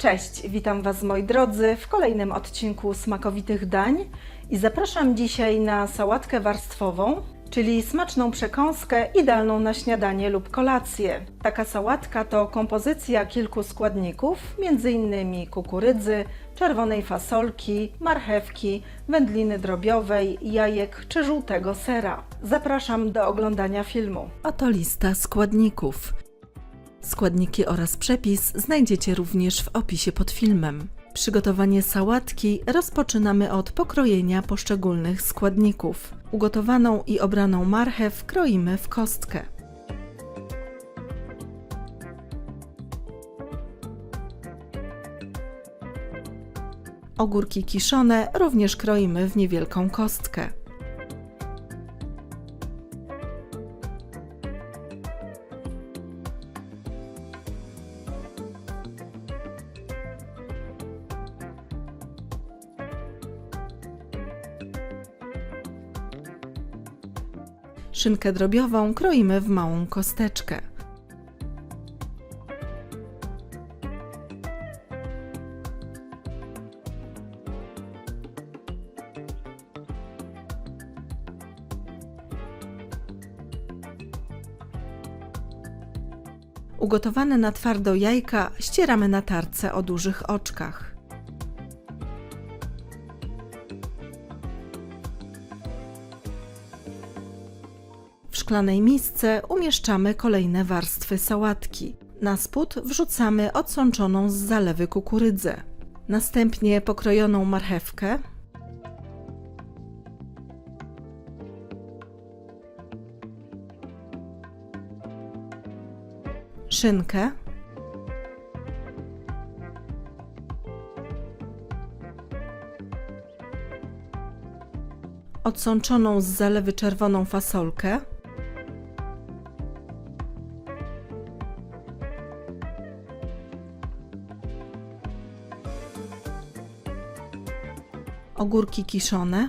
Cześć, witam Was moi drodzy w kolejnym odcinku smakowitych dań i zapraszam dzisiaj na sałatkę warstwową, czyli smaczną przekąskę idealną na śniadanie lub kolację. Taka sałatka to kompozycja kilku składników, m.in. kukurydzy, czerwonej fasolki, marchewki, wędliny drobiowej, jajek czy żółtego sera. Zapraszam do oglądania filmu. Oto lista składników. Składniki oraz przepis znajdziecie również w opisie pod filmem. Przygotowanie sałatki rozpoczynamy od pokrojenia poszczególnych składników. Ugotowaną i obraną marchew kroimy w kostkę. Ogórki kiszone również kroimy w niewielką kostkę. Szynkę drobiową kroimy w małą kosteczkę. Ugotowane na twardo jajka ścieramy na tarce o dużych oczkach. Szklanej misce umieszczamy kolejne warstwy sałatki. Na spód wrzucamy odsączoną z zalewy kukurydzę. Następnie pokrojoną marchewkę. Szynkę. Odsączoną z zalewy czerwoną fasolkę. Ogórki kiszone,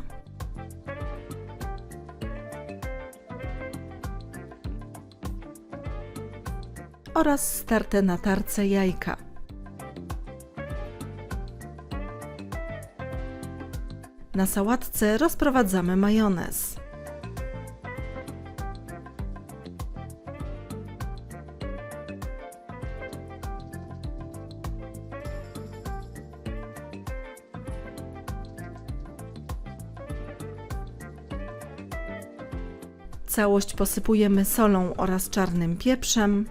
oraz starte na tarce jajka. Na sałatce rozprowadzamy majonez. Całość posypujemy solą oraz czarnym pieprzem,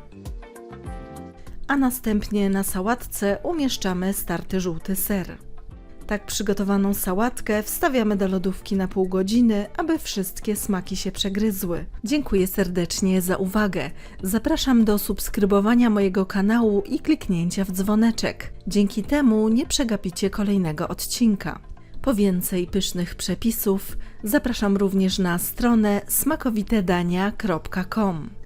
a następnie na sałatce umieszczamy starty żółty ser. Tak przygotowaną sałatkę wstawiamy do lodówki na pół godziny, aby wszystkie smaki się przegryzły. Dziękuję serdecznie za uwagę. Zapraszam do subskrybowania mojego kanału i kliknięcia w dzwoneczek. Dzięki temu nie przegapicie kolejnego odcinka. Po więcej pysznych przepisów zapraszam również na stronę smakowitedania.com.